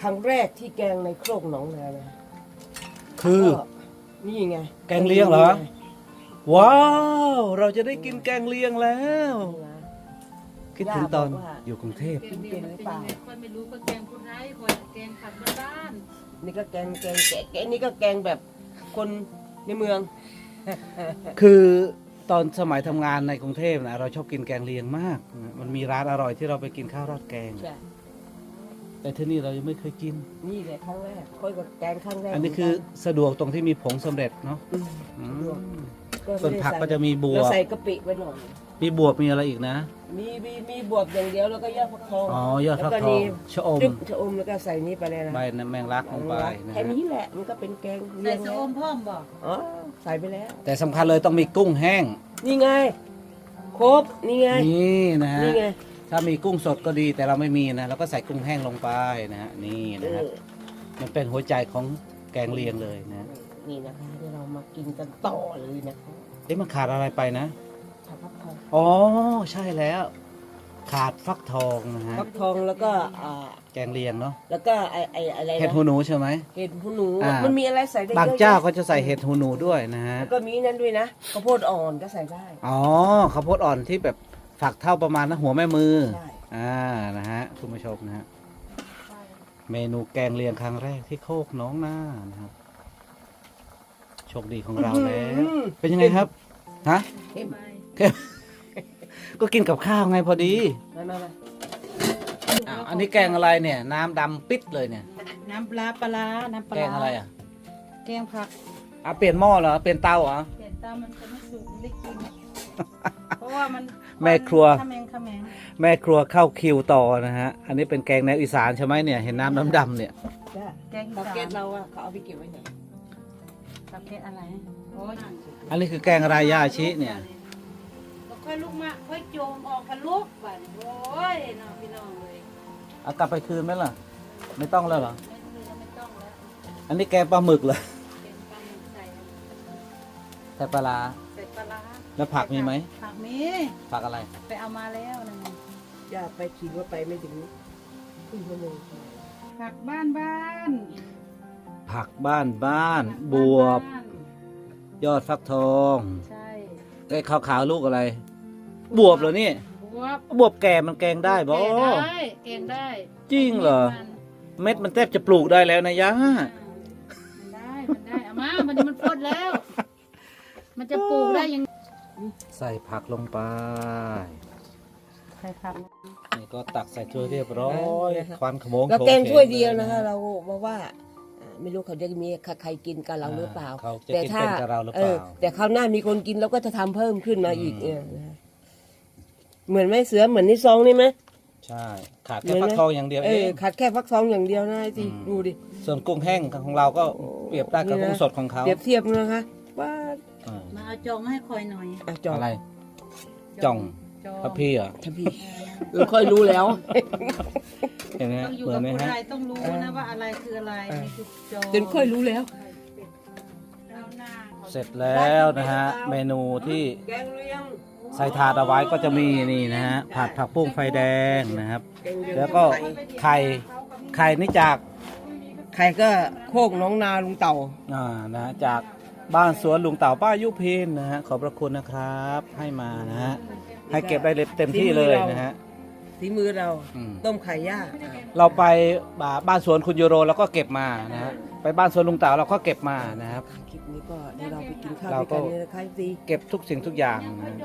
ครั้งแรกที่แกงในโครกหนองนานะคือ ก็นี่ไงแกงเลียงเหรอว้าว เราจะได้กินแกงเลียงแล้ว คิดถึงตอนอยู่กรุงเทพ แกงเลียงมันเป็นยังไงค่อยไม่รู้ก็แกงคนไร้คนแกงผักบ้านนี่ก็แกงแกงแกงแกงนี่ก็แกงแบบคนในเมือง คือตอนสมัยทำงานในกรุงเทพนะเราชอบกินแกงเลียงมากนะมันมีร้านอร่อยที่เราไปกินข้าวราดแกง ใช่ แต่ที่นี่เรายังไม่เคยกิน นี่แหละครั้งแรกค่อยกับแกงครั้งแรกอันนี้คือสะดวกตรงที่มีผงสำเร็จเนาะอืมอืมสะดวกส่วนผักก็จะมีบวเราบ ใส่กะปิไว้หน่อย มีบวบมีอะไรอีกนะ มีมีมีบวบอย่างเดียวแล้วก็ยอดฟักทองอ๋อยอดฟักแล้วทองนี่ชะอมจึ๊บชะอมแล้วก็ใส่นี่ไปเลยนะใบแมงลักลงไปนะแค่ฮะนี้แหละมันก็เป็นแกงๆเลีใส่ยงสะแล้อวมพ่อมบอกอ๋อใส่ไปแล้ว แต่สำคัญเลยต้องมีกุ้งแห้ง นี่ไง ครบนี่ไงนี่นะฮะนี่ไง ถ้ามีกุ้งสดก็ดีแต่เราไม่มีนะเราก็ใส่กุ้งแห้งลงไปนะฮะนี่เอนะฮะอมันเป็นหัวใจของแกงเลียงเลยนะนี่นะคะที่เรามากินกันต่อเลยนะคะเอ๊ะมันขาดอะไรไปนะชาฟักทองอ๋อใช่แล้ว ขาดฟักทองนะฮะฟักทองแล้วก็อ่าแกงเลียงเนาะแล้วก็ไอไออะไรนะเห็ดหูหนูใช่ไหมเห็ดหูหนูอ่ามั มันมีอะไรใส่ได้เยอะบางเจ้าแยะก็จะใส่เห็ดหูหนูด้วยนะฮะแล้วก็มีนั่นด้วยนะข้าวโพดอ่อนก็ใส่ได้ อ๋อข้าวโพดอ่อนที่แบบ ฝักเท่าประมาณนะหัวแม่มือ ใช่ อ่า นะฮะ คุณผู้ชมนะฮะ เมนูแกงเลียงครั้งแรกที่โคกน้องหน้านะครับ โชคดีของเราแล้ว อืมเป็นยังไงครับ ฮะเค็มก็กินกับข้าวไงพอดีมามามาอ้าว อันนี้แกงอะไรเนี่ย น้ำดำปิดเลยเนี่ย น้ำปลาปลาร้าน้ำปลาแกงอะไรอะแกงผักอะเปลี่ยนหม้อเหรอ เปลี่ยนเตาเหรอ เห็นตามันจะไม่สุกไม่ได้กิน เพราะว่ามัน แม่ครัวขมงขมงแม่ครัวเข้าคิวต่อนะฮะ อันนี้เป็นแกงแนวอีสานใช่ไหมเนี่ย เห็นน้ำน้ำดำเนี่ย จ้ะแกงอีบักสาเก็ตนเราอะเขาเอาไปเก็บไว้ไหนบักเก็ตอะไรโอ้ยอันนี้คือแกงอะไรย่าชิเนี่ย ก็ค่อยลุกมาค่อยโจมออกกันลุกบัดโอ้ยน้องพี่น้องเลยเอากลับไปคืนไหมล่ะ ไม่ต้องแล้วเหรอ ไม่คือแล้วไม่ต้องแล้วอันนี้แกงปลาหมึกเหรอเป็นปลาหมึกใส่แต่ปลาร้าใส่ปลาร้า แล้วผักมีไหมผักมีผักอะไร ไปเอามาแล้วนะจ้าไปขี่ว่าไปไม่ถึงครึ่งชั่วโมงผักบ้านบ้านผักบ้านบ้าน บวบบ้านยอดฟักทองใช่ไอ้ขาวขาวๆลูกอะไร บวบเหรอนี่บวบบวบแก่มันแกงได้บ่แกงได้แกงได้ จริงเหรอมันเม็ดมันแทบจะปลูกได้แล้วนะย่ามันได้ มันได้เอามามันมันฟดแล้ว มันจะปลูกได้ยัง ใส่ผักลงไปใช่ครับนี่ก็ตักใส่ถ้วยเรียบร้อยควันขโมงเราโชแกงเขถ้วยเดียวนะคะลเราบอกว่าอ่าไม่รู้เขาจะมีใครกินกับเราหรือเปล่าเขาจะแต่กินถ้าเป็นกับเราหรือเปเอล่าอแต่คราวหน้ามีคนกินเราก็จะทำเพิ่มขึ้นมาอีกอืมเนี่ยนะเหมือนไหม่เสือเหมือนนี่ซองนี่ไหมใช่ขาดเหมืแค่อนไหมฟักทองอย่างเดียวเอเอองขาดแค่ฟักทองอย่างเดียวนะไอ้สิอืมดูดิส่วนกุ้งแห้งของเราก็เปรียบได้กับนี่นะกุ้งสดของเขาเปรียบเทียบนะคะว่าอ่ามา เอาจองให้คอยหน่อยอะจออะไรจ่องจองพระพี่เหรอทัพี่เออค่อยรู้แล้ว เห็นไหมต้องอยู่เหมือกันบไหมคนฮะไทยต้องรู้นะว่าอะไรคืออะไรนี่คือจองจนค่อยรู้แล้วเอาหน้าขาเสร็จแล้วนะฮะ เมนูที่แกงเลียงใส่ถาดเอาไว้ก็จะมีนี่นะฮะผัดผักบุ้งไฟแดงนะครับแกงเลียงแล้วก็ไข่ไข่นี่จากใครก็โคกน้องนาลุงเต่าอ่านะฮะจาก บ้านสวนลุงเต่าป้ายุพินนะฮะขอบพระคุณนะครับ ให้มานะฮะให้เก็บได้เต็มที่เลยนะฮะสีมือเราอืมต้มไข่ย่าเราไปบ้าบ้านสวนคุณยูโรเราก็เก็บมานะฮะไปบ้านสวนลุงเต่าเราก็เก็บมานะครับ คลิปนี้ก็เดี๋ยวเราไปกินข้าวเราด้วยก็ กันเนี่ยนะคะสีเก็บทุกสิ่งทุกอย่างนะฮะ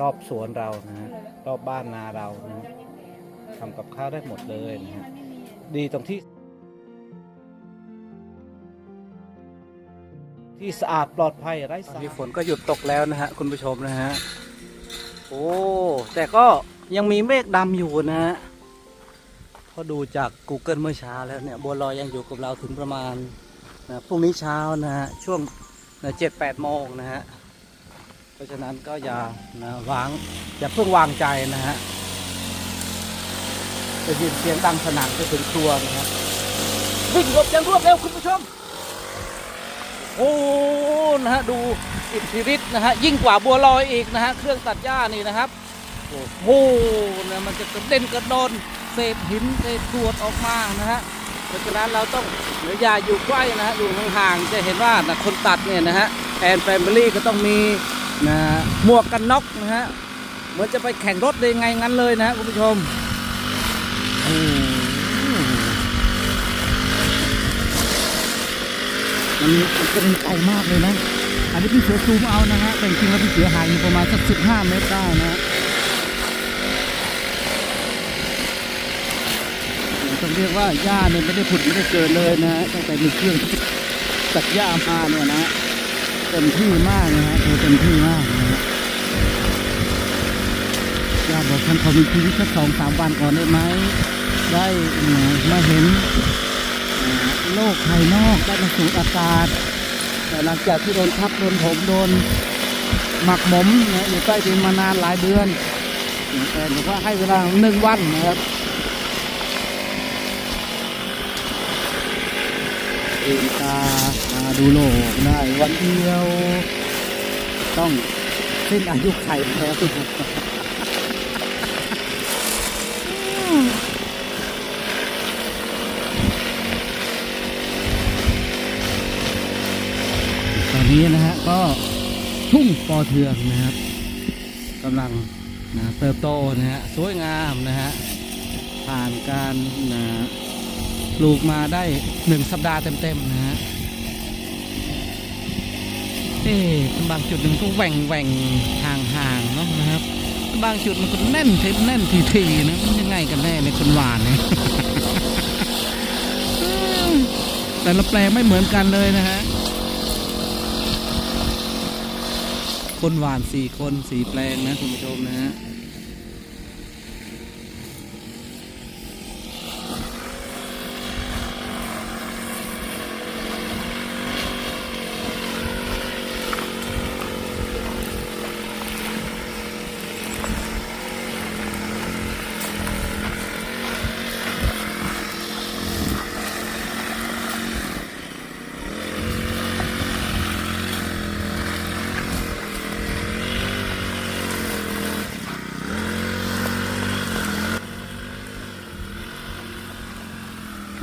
รอบสวนเรานะฮะรอบบ้านนาเรานะฮะทำกับข้าวได้หมดเลยนะฮะดีตรงที่ ที่สะอาดปลอดภัยไร้สารฝนก็หยุดตกแล้วนะฮะคุณผู้ชมนะฮะ โอ้ แต่ก็ยังมีเมฆดำอยู่นะฮะพอดูจาก Google เมื่อเช้าแล้วเนี่ยบัวลอยยังอยู่กับเราถึงประมาณนะพรุ่งนี้เช้านะฮะ ช่วงเจ็ดแปดโมงนะฮะ เพราะฉะนั้นก็อย่านะวาง อย่าเพิ่งวางใจนะฮะจะยินเสียงดังสนั่นไปถึงครัวนะฮะ วิ่งหลบอย่างรวดเร็วคุณผู้ชม โอ้นะฮะดูอิทธิฤทธิ์นะฮะยิ่งกว่าบัวลอยอีกนะฮะเครื่องตัดหญ้านี่นะครับโอ้โหนะมันจะกระเด็นกระโดนเศษหินเศษกรวดออกมานะฮะเพราะฉะนั้นเราต้องอย่าอยู่ใกล้นะฮะอยู่ห่างๆจะเห็นว่านะคนตัดเนี่ยนะฮะแอนแฟมิลี่ก็ต้องมีนะหมวกกันน็อกนะฮะเหมือนจะไปแข่งรถได้ไงงั้นเลยนะฮะคุณผู้ชมอืม มันกระเด็นไกลมากเลยนะ อันนี้พี่เสือซูมเอานะฮะ แต่จริงๆแล้วพี่เสือห่างอยู่ประมาณสักสิบห้าเมตรได้นะฮะต้องเรียกว่าหญ้าเนี่ยไม่ได้ผุดไม่ได้เกิดเลยนะฮะตั้งแต่มีเครื่องตัดหญ้ามาเนี่ยนะเต็มที่มากนะฮะเต็มที่มากนะฮะญาติบอกท่านขอมีชีวิตสักสองสามวันก่อนได้ไหมได้ไมาเห็น โลกภายนอกได้มาสูดอากาศ แต่หลังจากที่โดนทับโดนผมโดนหมักหมมนะอยู่ใต้ดินมานานหลายเดือนแต่บอกว่าให้เวลาหนึ่งวันนะครับเอ็นตามาดูโลกได้วันเดียว ต้องสิ้นอายุไขแล้ว นี้นะฮะก็ทุ่งปอเทืองนะครับกำลังนะเติบโตนะฮะสวยงามนะฮะผ่านการนะปลูกมาได้หนึ่งสัปดาห์เต็มๆนะฮะเอ๊ะบางจุดมันก็แหว่งแหว่งห่างห่างๆเนาะนะครับ บางจุดมันก็แน่นเทแน่นทีทีๆนะมันยังไงกันแน่ในคนหวานเนี่ยแต่ละแปลงไม่เหมือนกันเลยนะฮะ คนหวานสี่คนสี่แปลงนะคุณผู้ชมนะฮะ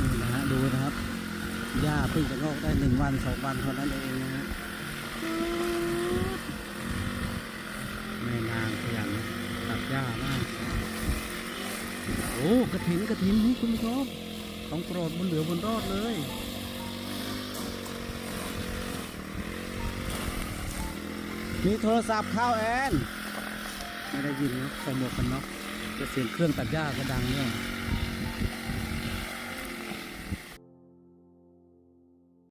นี่นะฮะดูนะครับหญ้า เพิ่งจะงอกได้หนึ่งวันสองวันเท่านั้นเองนะฮะแม่นางขยันตัดหญ้ามาก โอ้กระถินกระถินนี่คุณผู้ชมต้องโปรดบนเหลือบนรอดเลยมีโทรศัพท์เข้าแอน ไม่ได้ยินนะใส่หมวกกันน็อกจะเสียงเครื่องตัดหญ้าก็ดังเนี่ย